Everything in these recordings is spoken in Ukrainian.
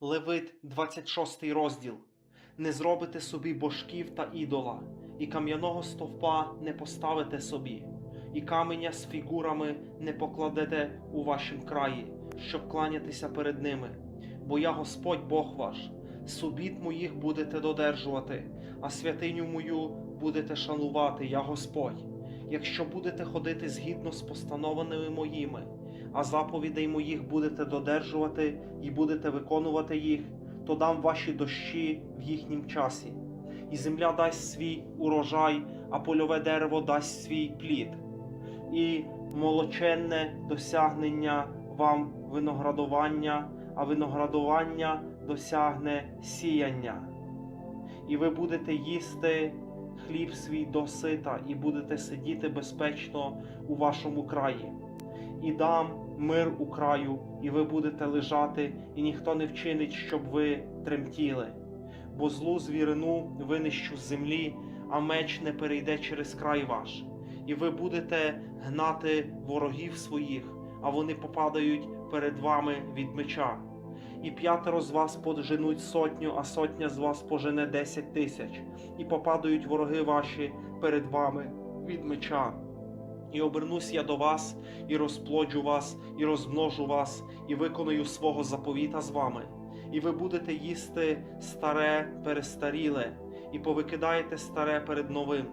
Левит, 26 розділ. Не зробите собі божків та ідола, і кам'яного стовпа не поставите собі, і каменя з фігурами не покладете у вашім краї, щоб кланятися перед ними. Бо я Господь Бог ваш, субіт моїх будете додержувати, а святиню мою будете шанувати, я Господь. Якщо будете ходити згідно з постановленими моїми, а заповідей моїх будете додержувати і будете виконувати їх, то дам ваші дощі в їхнім часі, і земля дасть свій урожай, а польове дерево дасть свій плід, і молоченне досягнення вам виноградування, а виноградування досягне сіяння. І ви будете їсти хліб свій до сита, і будете сидіти безпечно у вашому краї і дам мир у краю, і ви будете лежати, і ніхто не вчинить, щоб ви тремтіли. Бо злу звірину винищу з землі, а меч не перейде через край ваш. І ви будете гнати ворогів своїх, а вони попадають перед вами від меча. І п'ятеро з вас поженуть сотню, а сотня з вас пожене десять тисяч, і попадають вороги ваші перед вами від меча. І обернусь я до вас, і розплоджу вас, і розмножу вас, і виконую свого заповіта з вами. І ви будете їсти старе перестаріле, і повикидаєте старе перед новим,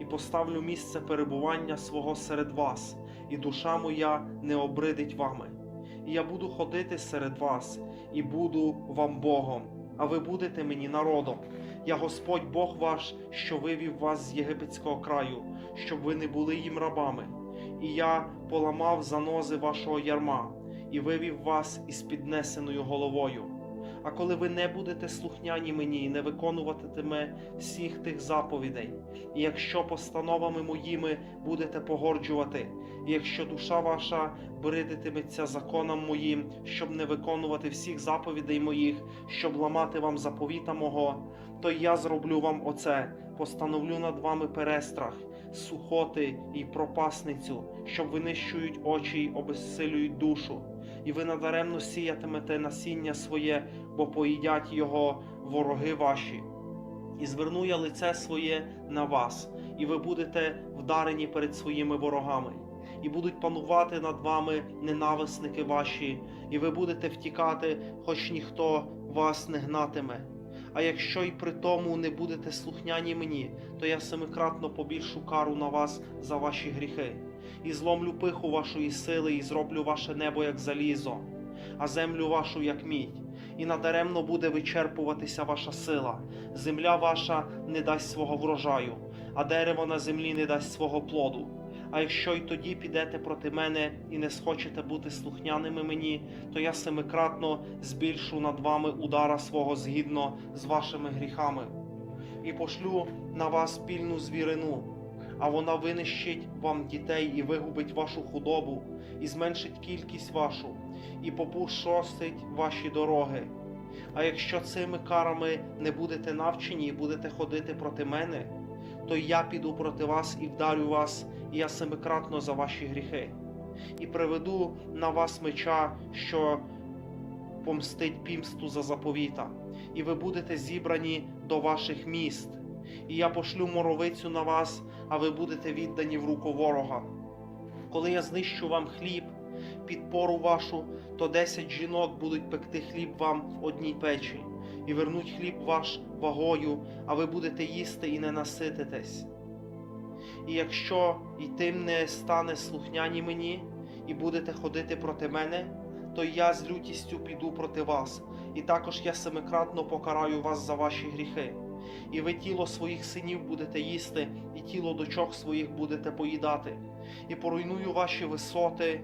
і поставлю місце перебування свого серед вас, і душа моя не обридить вами. І я буду ходити серед вас, і буду вам Богом, а ви будете мені народом. Я Господь Бог ваш, що вивів вас з єгипетського краю, щоб ви не були їм рабами. І я поламав занози вашого ярма і вивів вас із піднесеною головою. А коли ви не будете слухняні мені і не виконуватиме всіх тих заповідей, і якщо постановами моїми будете погорджувати, і якщо душа ваша бридитиметься законам моїм, щоб не виконувати всіх заповідей моїх, щоб ламати вам заповіта мого, то я зроблю вам оце, постановлю над вами перестрах, сухоти і пропасницю, що винищують очі й обезсилюють душу, і ви надаремно сіятимете насіння своє, бо поїдять його вороги ваші. І зверну я лице своє на вас, і ви будете вдарені перед своїми ворогами, і будуть панувати над вами ненависники ваші, і ви будете втікати, хоч ніхто вас не гнатиме. А якщо й при тому не будете слухняні мені, то я семикратно побільшу кару на вас за ваші гріхи, і зломлю пиху вашої сили, і зроблю ваше небо як залізо, а землю вашу як мідь, і надаремно буде вичерпуватися ваша сила. Земля ваша не дасть свого врожаю, а дерево на землі не дасть свого плоду. А якщо й тоді підете проти мене і не схочете бути слухняними мені, то я семикратно збільшу над вами удара свого згідно з вашими гріхами, і пошлю на вас спільну звірину, а вона винищить вам дітей і вигубить вашу худобу, і зменшить кількість вашу, і попушостить ваші дороги. А якщо цими карами не будете навчені і будете ходити проти мене, то я піду проти вас і вдарю вас, і я семикратно за ваші гріхи, і приведу на вас меча, що помстить пімсту за заповіта, і ви будете зібрані до ваших міст, і я пошлю моровицю на вас, а ви будете віддані в руку ворога. Коли я знищу вам хліб, підпору вашу, то десять жінок будуть пекти хліб вам в одній печі, і вернуть хліб ваш вагою, а ви будете їсти і не насититесь. І якщо й тим не стане слухняні мені, і будете ходити проти мене, то я з лютістю піду проти вас, і також я семикратно покараю вас за ваші гріхи. І ви тіло своїх синів будете їсти, і тіло дочок своїх будете поїдати, і поруйную ваші висоти,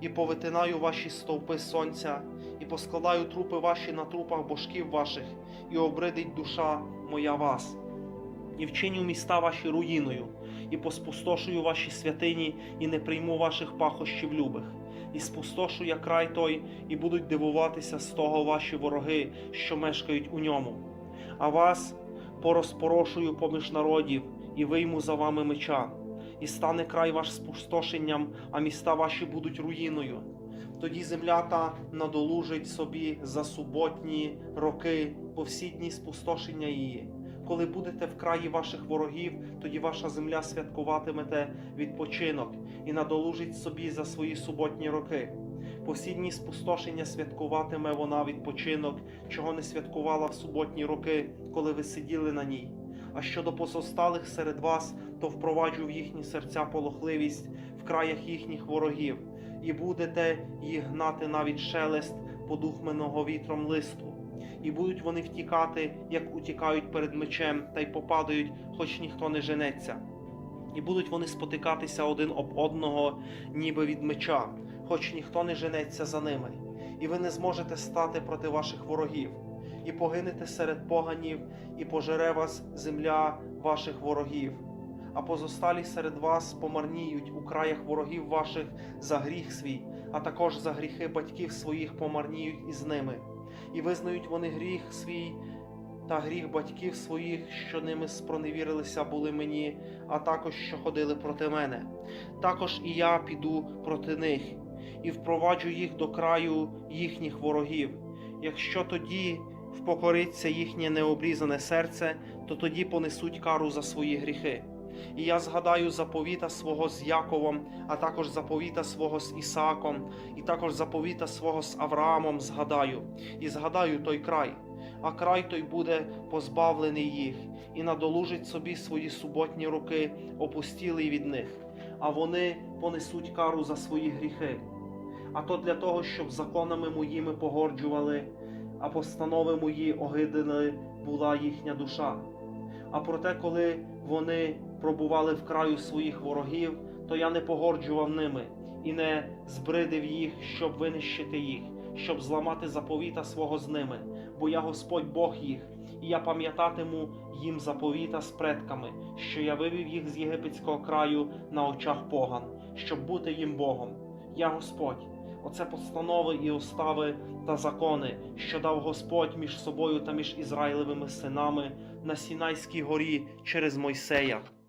і повитинаю ваші стовпи сонця, і поскладаю трупи ваші на трупах божків ваших, і обридить душа моя вас. І вчиню міста ваші руїною, і поспустошую ваші святині, і не прийму ваших пахощів любих, і спустошу я край той, і будуть дивуватися з того ваші вороги, що мешкають у ньому. А вас порозпорошую поміж народів, і вийму за вами меча, і стане край ваш спустошенням, а міста ваші будуть руїною. Тоді земля та надолужить собі за суботні роки по всі дні спустошення її. Коли будете в краї ваших ворогів, тоді ваша земля святкуватимете відпочинок і надолужить собі за свої суботні роки. По всі дні спустошення святкуватиме вона відпочинок, чого не святкувала в суботні роки, коли ви сиділи на ній. А щодо позосталих серед вас, то впроваджу в їхні серця полохливість в краях їхніх ворогів, і будете їх гнати навіть шелест подухменого вітром листу. І будуть вони втікати, як утікають перед мечем, та й попадають, хоч ніхто не женеться. І будуть вони спотикатися один об одного, ніби від меча, хоч ніхто не женеться за ними. І ви не зможете стати проти ваших ворогів, і погинете серед поганів, і пожере вас земля ваших ворогів. А позосталі серед вас помарніють у краях ворогів ваших за гріх свій, а також за гріхи батьків своїх помарніють із ними. І визнають вони гріх свій та гріх батьків своїх, що ними спроневірилися були мені, а також що ходили проти мене. Також і я піду проти них і впроваджу їх до краю їхніх ворогів. Якщо тоді впокориться їхнє необрізане серце, то тоді понесуть кару за свої гріхи. І я згадаю заповіта свого з Яковом, а також заповіта свого з Ісааком, і також заповіта свого з Авраамом згадаю, і згадаю той край, а край той буде позбавлений їх, і надолужить собі свої суботні роки, опустілий від них, а вони понесуть кару за свої гріхи. А то для того, щоб законами моїми погорджували, а постанови мої огидили була їхня душа. А проте, коли вони пробували в краю своїх ворогів, то я не погорджував ними і не збридив їх, щоб винищити їх, щоб зламати заповіта свого з ними, бо я Господь Бог їх, і я пам'ятатиму їм заповіта з предками, що я вивів їх з єгипетського краю на очах поган, щоб бути їм Богом. Я Господь. Оце постанови і устави та закони, що дав Господь між собою та між Ізраїлевими синами на Сінайській горі через Мойсея.